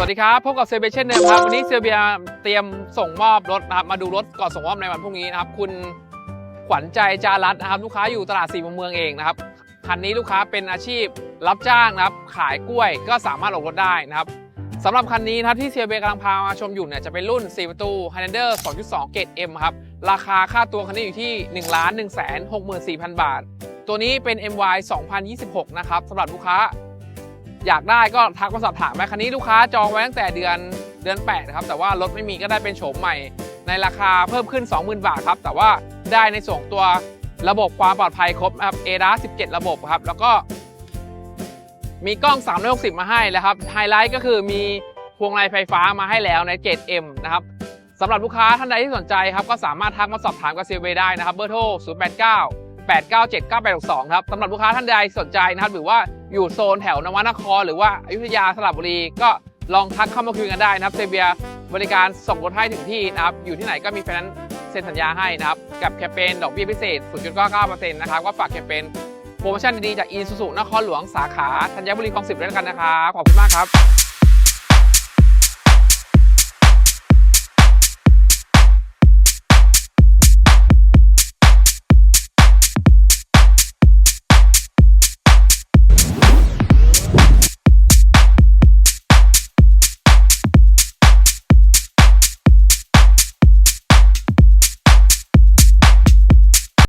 สวัสดีครับ พบกับเซเบเช่นเดิมครับ วันนี้เซเบียเตรียมส่งมอบรถนะครับ มาดูรถก่อนส่งมอบในวันพรุ่งนี้นะครับ คุณขวัญใจจารัตน์นะครับ ลูกค้าอยู่ตลาดสี่มุมเมืองเองนะครับ คันนี้ลูกค้าเป็นอาชีพรับจ้างนะครับ ขายกล้วยก็สามารถออกรถได้นะครับสำหรับคันนี้นะครับที่เซเบียกำลังพามาชมอยู่เนี่ยจะเป็นรุ่น 4 ประตู Highlander 2.2 เกรด M ครับ ราคาค่าตัวคันนี้อยู่ที่ 1 1 6 4 0 0 0 บาท ตัวนี้เป็น MY 2026 นะครับสำหรับลูกค้า อยากได้ก็ทักมาสอบถามไปคันนี้ลูกค้าจองไว้ตั้งแต่เดือนเดือน8ครับแต่ว่ารถไม่มีก็ได้เป็นโฉมใหม่ ในราคาเพิ่มขึ้น 20,000 บาทครับ แต่ว่าได้ในส่วนของตัวระบบความปลอดภัยครบครับ ADAS 17 ระบบครับ แล้วก็มีกล้อง 360 มาให้แล้วครับ ไฮไลท์ก็คือมีพวงมาลัยไฟฟ้ามาให้แล้วใน 7M นะครับสำหรับลูกค้าท่านใดที่สนใจครับ ก็สามารถทักมาสอบถามกับเซลเวได้นะครับ เบอร์โทร 089 897 9862 ครับสำหรับลูกค้าท่านใดสนใจนะครับ หรือว่า อยู่โซนแถวนวนคร หรือว่าอยุธยาสระบุรีก็ลองทักเข้ามาคุยกันได้นะครับเซเบียบริการส่งรถให้ถึงที่นะครับอยู่ที่ไหนก็มีแฟแนซ์เซ็นสัญญาให้นะครับกับแคมเปญดอกเบี้ยพิเศษ 0.99%นะครับก็ฝากแคมเปญโปรโมชั่นดีๆจากอีซูซุนครหลวงสาขาธัญบุรีคลองสิบด้วยกันนะครับขอบคุณมากครับ